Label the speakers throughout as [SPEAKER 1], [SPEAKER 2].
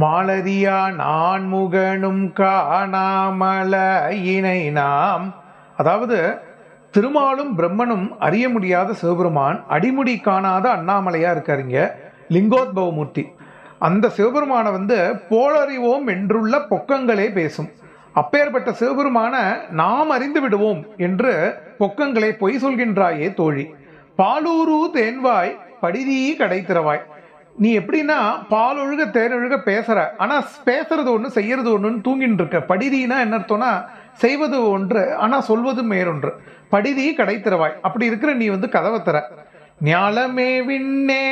[SPEAKER 1] மாலரியா நான்முகனும் காணாமலையினை நாம். அதாவது திருமாலும் பிரம்மனும் அறிய முடியாத சிவபெருமான் அடிமுடி காணாத அண்ணாமலையா இருக்காருங்க லிங்கோத்பவமூர்த்தி. அந்த சிவபெருமானை வந்து போலறிவோம் என்றுள்ள பொக்கங்களே பேசும். அப்பேற்பட்ட சிவபெருமான நாம் அறிந்து விடுவோம் என்று பொக்கங்களை பொய் சொல்கின்றாயே தோழி. பாலூரு தேன்வாய் படிதீ கடை திறவாய் நீ எப்படின்னா பால் ஒழுக தேரொழுக ஒழுக பேசுற. ஆனா பேசுறது ஒன்று செய்யறது ஒன்றுன்னு தூங்கின்னு இருக்க. படிதினா என்ன அர்த்தம்னா செய்வது ஒன்று ஆனா சொல்வது மேறொன்று படிதி கடை திறவாய் அப்படி இருக்கிற நீ வந்து கதவை தர. ஞாலமே விண்ணே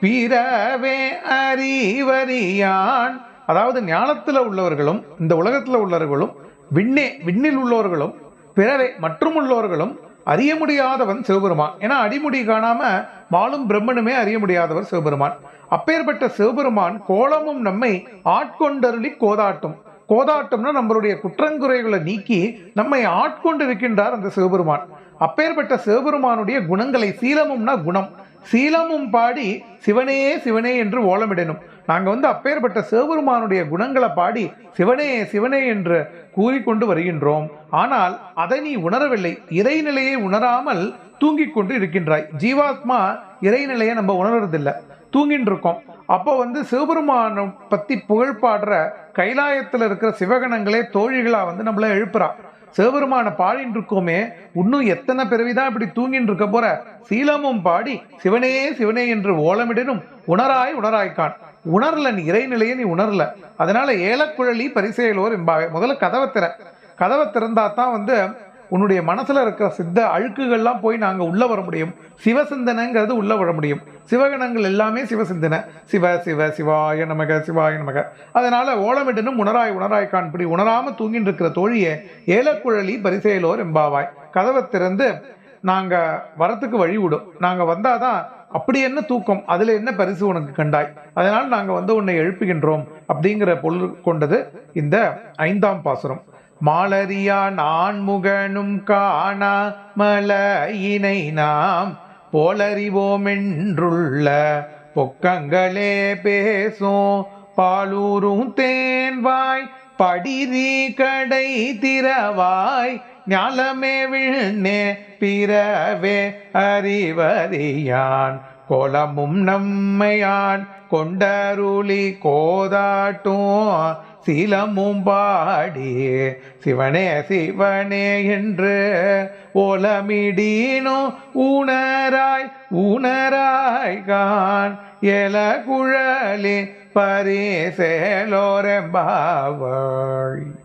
[SPEAKER 1] பிறவே அறிவறியான். அதாவது ஞானத்தில் உள்ளவர்களும் இந்த உலகத்தில் உள்ளவர்களும் விண்ணே விண்ணில் உள்ளவர்களும் பிறவே மற்றும் உள்ளவர்களும் அறிய முடியாதவன் சிவபெருமான். ஏன்னா அடிமுடி காணாம மாலும் பிரம்மனுமே அறிய முடியாதவர் சிவபெருமான். அப்பேற்பட்ட சிவபெருமான் கோலமும் நம்மை ஆட்கொண்டருளி கோதாட்டும். கோதாட்டம்னா நம்மளுடைய குற்றங்குறைகளை நீக்கி நம்மை ஆட்கொண்டு இருக்கின்றார் அந்த சிவபெருமான். அப்பேற்பட்ட சிவபெருமானுடைய குணங்களை சீலமும்னா குணம். சீலமும் பாடி சிவனே சிவனே என்று ஓலமிடணும். நாங்கள் வந்து அப்பேற்பட்ட சிவபெருமானுடைய குணங்களை பாடி சிவனே சிவனே என்று கூறிக்கொண்டு வருகின்றோம். ஆனால் அதை நீ உணரவில்லை. இறைநிலையை உணராமல் தூங்கிக் கொண்டு இருக்கின்றாய். ஜீவாத்மா இறைநிலையை நம்ம உணர்றதில்லை. தூங்கின்னு இருக்கோம் அப்போ வந்து சிவபெருமானை பற்றி புகழ் பாடுற கைலாயத்தில் இருக்கிற சிவகணங்களே தோழிகளாக வந்து நம்மளை எழுப்புறான் சிவபெருமான பாடின்னு இருக்கோமே இன்னும் எத்தனை பிறவிதான் இப்படி தூங்கின்னு இருக்க போற? சீலமும் பாடி சிவனே சிவனே என்று ஓலமிடனும் உணராய் உணராய்க்கான் உணரல நீ இறைநிலையை நீ உணரல. அதனால ஏலக்குழலி பரிசெயலோர் என்பாவே. முதல்ல கதவை திற. கதவை திறந்தா தான் வந்து உன்னுடைய மனசில் இருக்கிற சித்த அழுக்குகள்லாம் போய் நாங்கள் உள்ளே வர முடியும். சிவசிந்தனைங்கிறது உள்ளே வர முடியும். சிவகணங்கள் எல்லாமே சிவசிந்தனை. சிவ சிவ சிவாய நமக சிவாய நமக. அதனால் ஓலமிட்டனும் உணராய் உணராய் காண்படி உணராமல் தூங்கிட்டு இருக்கிற தோழியே ஏலக்குழலி பரிசெயலோர் எம்பாவாய் கதவை திறந்து நாங்கள் வரத்துக்கு வழி விடும் வந்தால் தான் அப்படி என்ன தூக்கம்? அதில் என்ன பரிசு உனக்கு கண்டாய்? அதனால் நாங்கள் வந்து உன்னை எழுப்புகின்றோம் அப்படிங்கிற பொருள் கொண்டது இந்த ஐந்தாம் பாசுரம். மாலரியா நான்முகனும் காணா மலையினை நாம் போலறிவோமென்றுள்ள பொக்கங்களே பேசும் பாலூரும் தேன்வாய் படிதி கடை திறவாய் ஞாலமே விண்ணே பிறவே அறிவறியான். கோலமும் நம்மையான் கொண்டருளி கோதாட்டும் சீலமும் பாடி சிவனே சிவனே என்று ஓலமிடீனோ உணராய் உணராய் கான் எல குழலி பரிசேலோரெம்பாவாய்.